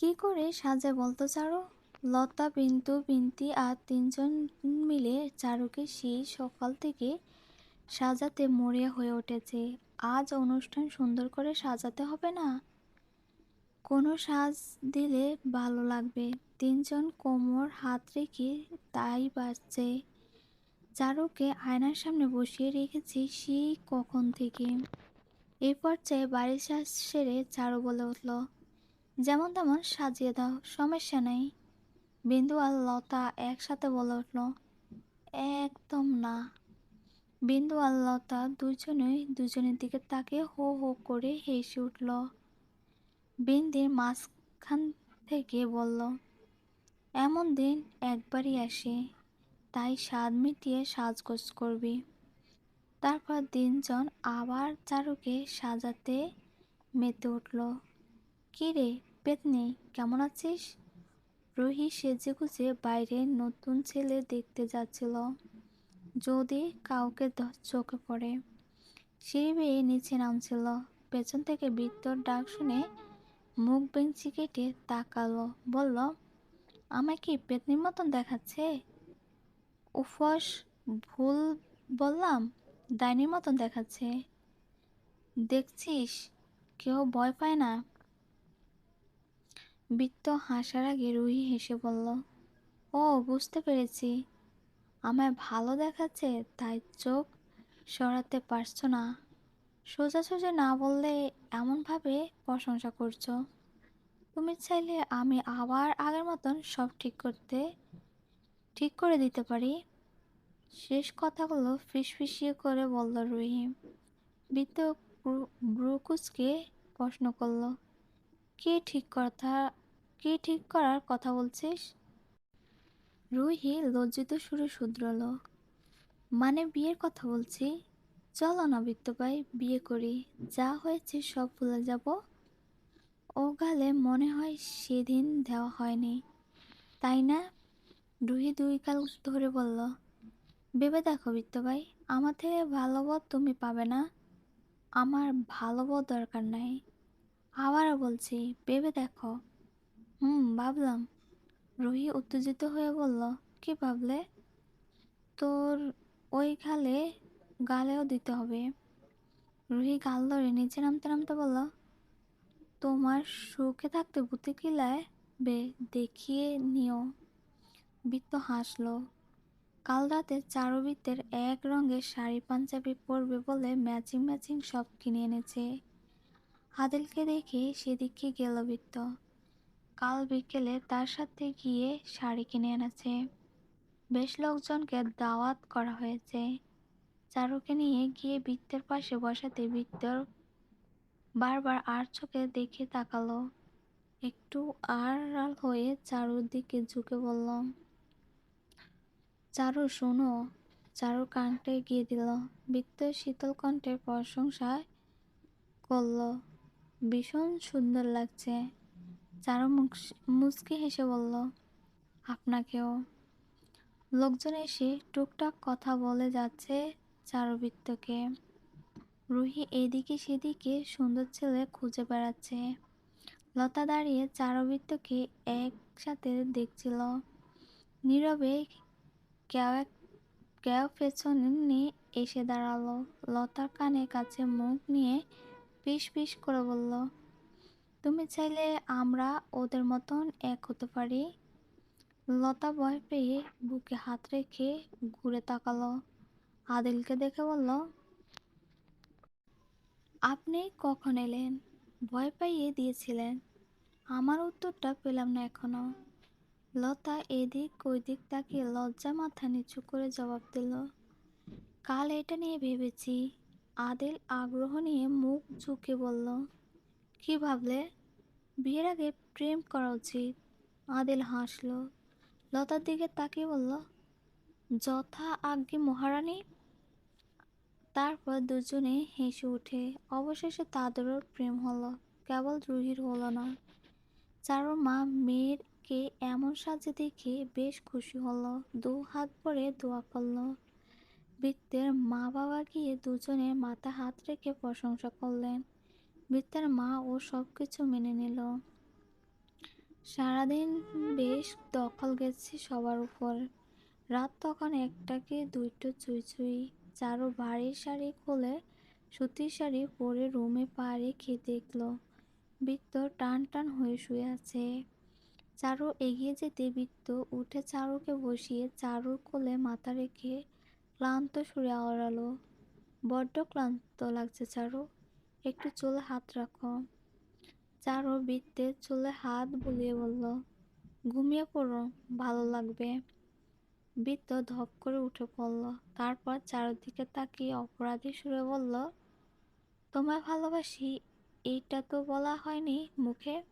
কি করে সাজে বলতো চারু? লতা বিন্তু বিন্তি আর তিনজন মিলে চারুকে সেই সকাল থেকে সাজাতে মরিয়া হয়ে উঠেছে। আজ অনুষ্ঠান সুন্দর করে সাজাতে হবে না? কোনো সাজ দিলে ভালো লাগবে। তিনজন কোমর হাত রেখে তাই বাজছে। চারুকে আয়নার সামনে বসিয়ে রেখেছি সেই কখন থেকে। এই পর্যায়ে বাড়ির সাজ সেরে চারু বলে উঠল যেমন তেমন সাজিয়ে দাও, সমস্যা নেই। বিন্দু আর লতা একসাথে বলে উঠল, একদম না। বিন্দু আর লতা দুজনেই দুজনের দিকে তাকে হো হো করে হেসে উঠল। বিন্দির মাঝখান থেকে বলল, এমন দিন একবারই আসে, তাই স্বাদ মিটিয়ে সাজগোজ করবি। তারপর দিনজন আবার চারুকে সাজাতে মেতে উঠল, কী রে পেতনি কেমন আছিস? রুহি সেজে গুজে বাইরে নতুন ছেলে দেখতে যাচ্ছিল। যদি কাউকে চোখে পড়ে। সিঁড়ি বেয়ে নিচে নামছিল। পেছন থেকে বৃত্তর ডাক শুনে মুখ বেঞ্চি কেটে তাকালো। বলল, আমায় কি পেতনির মতন দেখাচ্ছে? উফস, ভুল বললাম, ডাইনির মতন দেখাচ্ছে। দেখছিস, কেউ ভয় পায় না। বৃত্ত হাসার আগে রুহি হেসে বলল, ও, বুঝতে পেরেছি। আমায় ভালো দেখাচ্ছে, তাই চোখ সরাতে পারছ না। সোজা সোজা না বললে এমনভাবে প্রশংসা করছ। তুমি চাইলে আমি আবার আগের মতন সব ঠিক করতে, ঠিক করে দিতে পারি? শেষ কথাগুলো ফিসফিসিয়ে করে বলল রুহি। বৃত্ত ব্রুকুচকে প্রশ্ন করল কে ঠিক কথা, কে ঠিক করার কথা বলছিস? রুহি লজ্জিত সুরে শুধরল। মানে বিয়ের কথা বলছি? চলো না বিত্তবাই বিয়ে করি। যা হয়েছে সব ভুলে যাব। ও গালে মনে হয় সেদিন দেওয়া হয়নি। তাই না? রুহি দুই কাল ধরে বলল, ভেবে দেখো বিত্তবাই আমার থেকে ভালো তুমি পাবে না। আমার ভালো দরকার নাই। আবারও বলছি, ভেবে দেখো। হুম, ভাবলাম। রুহি উত্তেজিত হয়ে বলল, কি ভাবলে? তোর ওই গালে গালেও দিতে হবে। রুহি গাল ধরে নিচে নামতে নামতে বলল, তোমার সুখে থাকতে বুতে কিলায়? বে, দেখিয়ে নিও। বৃত্ত হাসলো। কাল রাতে চারুবৃত্তের এক রঙের শাড়ি পাঞ্জাবি পরবে বলে ম্যাচিং ম্যাচিং সব কিনে এনেছে। আদিলকে দেখে সেদিকে গেল বৃত্ত। কাল বিকেলে তার সাথে গিয়ে শাড়ি কিনে এনেছে। বেশ লোকজনকে দাওয়াত করা হয়েছে। চারুকে নিয়ে গিয়ে বৃত্তের পাশে বসাতে বৃত্তর বারবার আর চোখে দেখে তাকালো। একটু আড়াল হয়ে চারুর দিকে ঝুঁকে বললাম চারু, শোনো। চারুর কানটা গিয়ে দিল। বৃত্ত শীতল কণ্ঠের প্রশংসায় করল ভীষণ সুন্দর লাগছে। চারু মুচকি হেসে বলল, আপনাকেও। লোকজন এসে টুকটাক কথা বলে যাচ্ছে চারুবৃত্তকে। রুহি এদিকে সেদিকে সুন্দর ছেলে খুঁজে বেড়াচ্ছে। লতা দাঁড়িয়ে চারুবৃত্তকে একসাথে দেখছিল। নীরবে কেউ পেছনে এসে দাঁড়াল। লতার কানে কাছে মুখ নিয়ে পিস পিস করে বলল, তুমি চাইলে আমরা ওদের মতন এক হতে পারি? লতা ভয় পেয়ে বুকে হাত রেখে ঘুরে তাকালো। আদিলকে দেখে বলল, আপনি কখন এলেন? ভয় পাইয়ে দিয়েছিলেন। আমার উত্তরটা পেলাম না এখনও। লতা এদিক ওইদিক তাকিয়ে লজ্জা মাথা নিচু করে জবাব দিল, কাল এটা নিয়ে ভেবেছি। আদিল আগ্রহ নিয়ে মুখ ঝুঁকে বলল, কি ভাবলে? বিয়ের আগে প্রেম করা উচিত। আদিল হাসলো। লতার দিকে তাকিয়ে বলল, যথা আজ্ঞে মহারানী। তারপর দুজনে হেসে উঠে অবশেষে তাদেরও প্রেম হলো। কেবল রুহির হলো না। চারুর মা মেয়েরকে এমন সাজে দেখে বেশ খুশি হলো। দু হাত ভরে দোয়া করল বৃত্তের মা বাবা গিয়ে দুজনের মাথা হাত রেখে প্রশংসা করলেন। বৃত্তের মা ও সব কিছু মেনে নিল। সারাদিন বেশ দখল গেছে সবার উপর। রাত তখন একটা কি দুইটো চুই চুই। চারু বাড়ির শাড়ি খুলে সুতির শাড়ি পরে রুমে পা রেখে দেখল, বৃত্ত টান টান হয়ে শুয়ে আছে। চারু এগিয়ে যেতে বৃত্ত উঠে চারুকে বসিয়ে চারুর কোলে মাথা রেখে ক্লান্ত সুরে আওড়ালো। বড্ড ক্লান্ত লাগছে, চারু। একটু চুলে হাত রাখো। চারু বৃত্তে চুলে হাত বুলিয়ে বলল, ঘুমিয়ে পড়ো, ভালো লাগবে। বৃত্ত ধপ করে উঠে পড়ল। তারপর চারদিকে তাকিয়ে অপরাধী সুরে বলল, তোমায় ভালোবাসি, এইটা তো বলা হয়নি মুখে?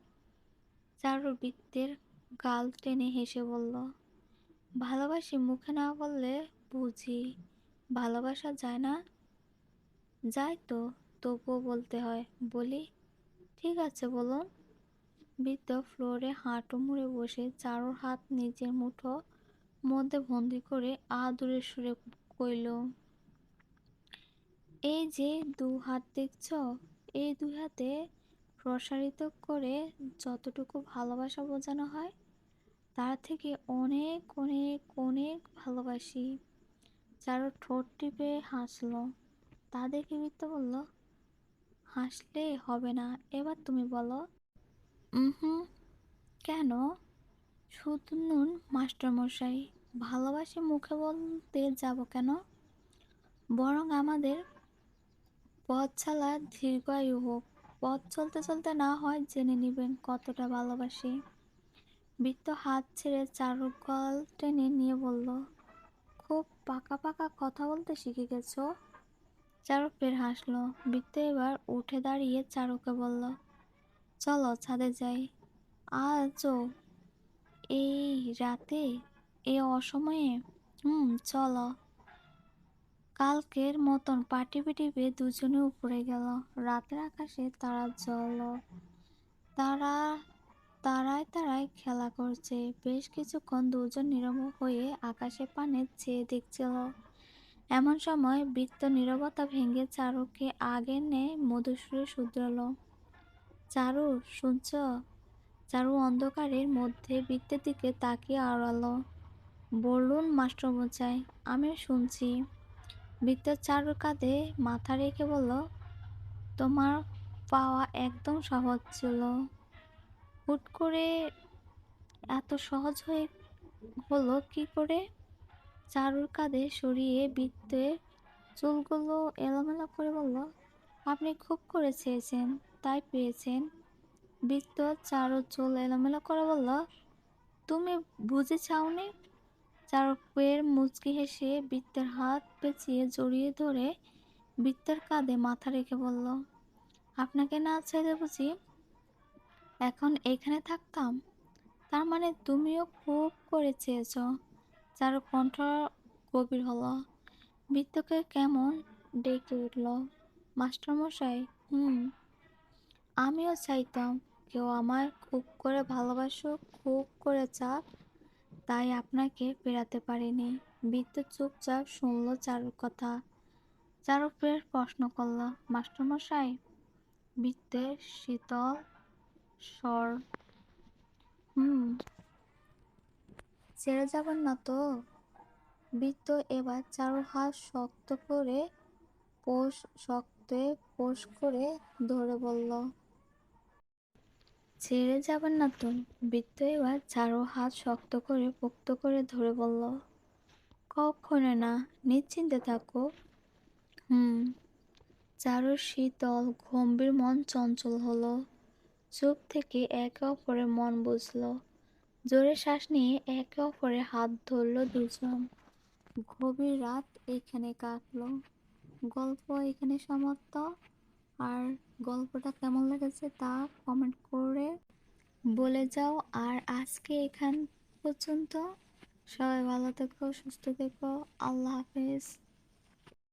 চারু বৃত্তের গাল টেনে হেসে বলল, ভালোবাসি মুখে না বললে বুঝি। ভালোবাসা যায় না? যায় তো, তবুও বলতে হয়, বলি, ঠিক আছে বলুন। বৃদ্ধ ফ্লোরে হাঁটু মুড়ে বসে চারুর হাত নিজের মুঠো মধ্যে বন্দি করে আদুরে সুরে কইল, এই যে দু হাত দেখছ, এই দুই হাতে প্রসারিত করে যতটুকু ভালোবাসা বোঝানো হয়, তার থেকে অনেক অনেক অনেক ভালোবাসি। চারু ঠোঁট টিপে হাসলো তা দেখে মিত্র বলল, হাসলে হবে না। এবার তুমি বলো হুম কেন? শুধু নুন মাস্টারমশাই, ভালোবাসি মুখে বলতে যাব কেন? বরং আমাদের পথ ছালা দীর্ঘায়ু হোক। পথ চলতে চলতে না হয় জেনে নেবেন কতটা ভালোবাসি। বৃত্ত হাত ছেড়ে চারু গল টেনে নিয়ে বলল পাকা পাকা কথা বলতে শিখে গেছো? চারু ফের হাসলো। বৃত্ত এবার উঠে দাঁড়িয়ে চারুকে বলল, চলো ছাদে যাই। আজও এই রাতে এ অসময়ে? হুম, চলো। কালকের মতন পাটি পিটিপে দুজনে উপরে গেল। রাতের আকাশে তারা জল তারা তারায় তারায় খেলা করছে। বেশ কিছুক্ষণ দুজন নীরব হয়ে আকাশে পানে চেয়ে দেখছিল। এমন সময় বৃত্ত নীরবতা ভেঙে চারুকে আগে নেয় মধুসূরে শুধরালো। চারু, শুনছ? চারু অন্ধকারের মধ্যে বৃত্তের দিকে তাকিয়ে আড়ালো বলুন মাস্টারমশাই আমি শুনছি। বৃত্ত চারুর কাঁধে মাথা রেখে বলল, তোমার পাওয়া একদম সহজ ছিল। হুট করে এত সহজ হয়ে হলো কি করে? চারুর কাঁধে সরিয়ে বৃত্তের চুলগুলো এলোমেলো করে বলল, আপনি খুব করে চেয়েছেন, তাই পেয়েছেন। বৃত্ত চারুর চুল এলোমেলো করে বলল, তুমি বুঝে চাওনি? চারুকের মুচকি হেসে বৃত্তের হাত পেঁচিয়ে জড়িয়ে ধরে বৃত্তের কাঁধে মাথা রেখে বলল, আপনাকে না ছেড়ে বুঝি এখন এখানে থাকতাম? তার মানে তুমিও খুব করে চেয়েছ চারু কণ্ঠ গভীর হলো। বৃত্তকে কেমন ডেকে উঠল? মাস্টারমশাই, হুম। আমিও চাইতাম কেউ আমায় খুব করে ভালোবাসুক খুব করে চাপ তাই আপনাকে ফেরাতে পারিনি। বৃত্ত চুপচাপ শুনলো চারুর কথা। চারু ফের প্রশ্ন করল, মাস্টারমশাই, বৃত্তের শীতল স্বর হুম। ছেড়ে যাবেন না তো। বৃত্ত এবার চারু হাত শক্ত করে পোষ শক্তে পোষ করে ধরে বলল ছেড়ে যাবেন না তো। বৃত্ত এবার চারু হাত শক্ত করে পোক্ত করে ধরে বলল কখনো না নিশ্চিন্তে থাকো। হুম। চারুর শীতল গম্ভীর মন চঞ্চল হলো। চুপ থেকে একে অপরের মন বুঝলো। জোরে শ্বাস নিয়ে একে অপরে হাত ধরলো দুজন। গভীর রাত এখানে কাটলো। গল্প এখানে সমাপ্ত। আর গল্পটা কেমন লেগেছে তা কমেন্ট করে বলে যাও। আর আজকে এখান পর্যন্ত সবাই ভালো থেকো, সুস্থ থেকো। আল্লাহ হাফেজ।